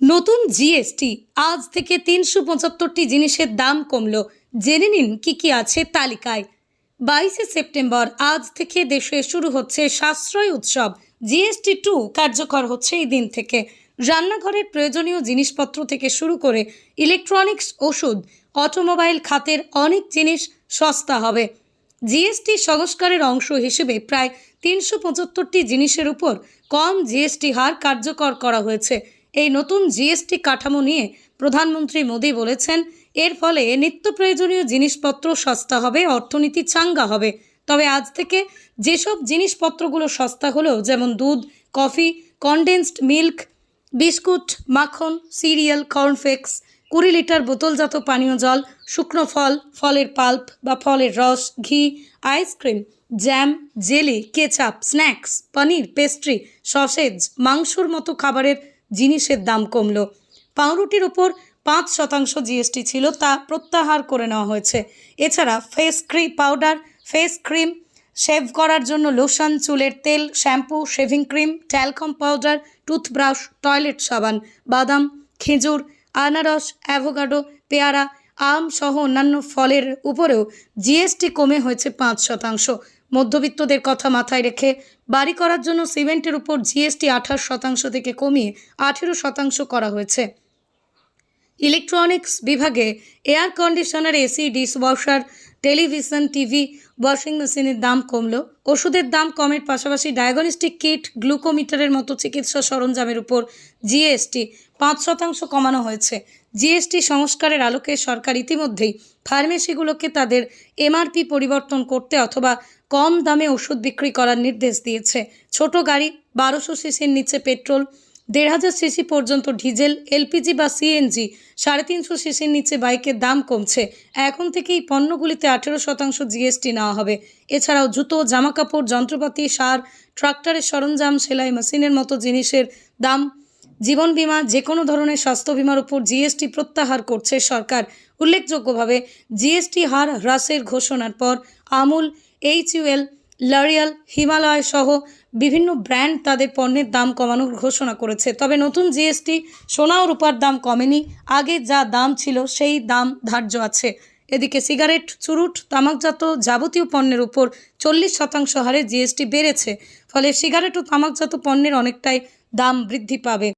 নতুন জিএসটি আজ থেকে তিনশো পঁচাত্তরটি জিনিসের দাম কমলো। জেনে নিন কি কি আছে তালিকায়। বাইশে সেপ্টেম্বর আজ থেকে দেশে শুরু হচ্ছে সাশ্রয় উৎসব। জিএসটি টু কার্যকর হচ্ছে এই দিন থেকে। রান্নাঘরের প্রয়োজনীয় জিনিসপত্র থেকে শুরু করে ইলেকট্রনিক্স ওষুধ অটোমোবাইল খাতের অনেক জিনিস সস্তা হবে। জিএসটি সংস্কারের অংশ হিসেবে প্রায় তিনশো পঁচাত্তরটি জিনিসের উপর কম জিএসটি হার কার্যকর করা হয়েছে। এই নতুন জিএসটি কাঠামো নিয়ে প্রধানমন্ত্রী মোদী বলেছেন, এর ফলে নিত্য প্রয়োজনীয় জিনিসপত্র সস্তা হবে, অর্থনীতি চাঙ্গা হবে। তবে আজ থেকে যেসব জিনিসপত্রগুলো সস্তা হলেও, যেমন দুধ, কফি কনডেন্সড মিল্ক বিস্কুট, মাখন সিরিয়াল কর্নফ্লেক্স কুড়ি লিটার বোতলজাত পানীয় জল, শুকনো ফল, ফলের পাল্প বা ফলের রস, ঘি ice cream jam jelly ketchup snacks paneer pastry sausage মাংসর মতো খাবারের জিনিসের দাম কমল। পাউরুটির ওপর পাঁচ শতাংশ জিএসটি ছিল তা প্রত্যাহার করে নেওয়া হয়েছে। এছাড়া face cream powder, face cream shave করার জন্য লোশন, চুলের তেল, shampoo, shaving cream, talcum powder, toothbrush, toilet সাবান, বাদাম, খেজুর, আনারস অ্যাভোকাডো পেয়ারা আম সহ অন্যান্য ফলের উপরেও জিএসটি কমে হয়েছে পাঁচ শতাংশ। মধ্যবিত্তদের কথা মাথায় রেখে বাড়ি করার জন্য সিমেন্টের উপর জিএসটি আঠাশ শতাংশ থেকে কমিয়ে আঠেরো শতাংশ করা হয়েছে। ইলেকট্রনিক্স বিভাগে air conditioner AC dishwasher television, TV, washing মেশিনের দাম কমলো। ওষুধের দাম কমের পাশাপাশি ডায়াগনস্টিক কিট, গ্লুকোমিটারের মতো চিকিৎসা সরঞ্জামের উপর জিএসটি পাঁচ শতাংশ কমানো হয়েছে। জিএসটি সংস্কারের আলোকে সরকার ইতিমধ্যেই ফার্মেসিগুলোকে তাদের এমআরপি পরিবর্তন করতে অথবা কম দামে ওষুধ বিক্রি করার নির্দেশ দিয়েছে। ছোট গাড়ি, বারোশো সিসির নিচে পেট্রোল দেড় হাজার সিসি পর্যন্ত ডিজেল, এলপিজি বা সিএনজি, সাড়ে তিনশো সিসির নিচে বাইকের দাম কমছে। এখন থেকেই পণ্যগুলিতে আঠেরো শতাংশ জিএসটি নেওয়া হবে। এছাড়াও জুতো, জামাকাপড়, যন্ত্রপাতি, সার, ট্রাক্টরের সরঞ্জাম, সেলাই মেশিনের মতো জিনিসের দাম, জীবন বীমা যে কোনো ধরনের স্বাস্থ্য বীমার উপর জিএসটি প্রত্যাহার করছে সরকার। উল্লেখযোগ্যভাবে, জিএসটি হার হ্রাসের ঘোষণার পর আমুল এইচইউএল লরিয়াল হিমালয় সহ বিভিন্ন ব্র্যান্ড তাদের পণ্যের দাম কমানোর ঘোষণা করেছে। তবে নতুন জিএসটি সোনা ও রূপার দাম কমেনি। আগে যা দাম ছিল, সেই দাম ধার্য আছে। এদিকে সিগারেট, চুরুট, তামাকজাত যাবতীয় পণ্যের উপর চল্লিশ শতাংশ হারে জিএসটি বেড়েছে। ফলে সিগারেট ও তামাকজাত পণ্যের অনেকটাই দাম বৃদ্ধি পাবে।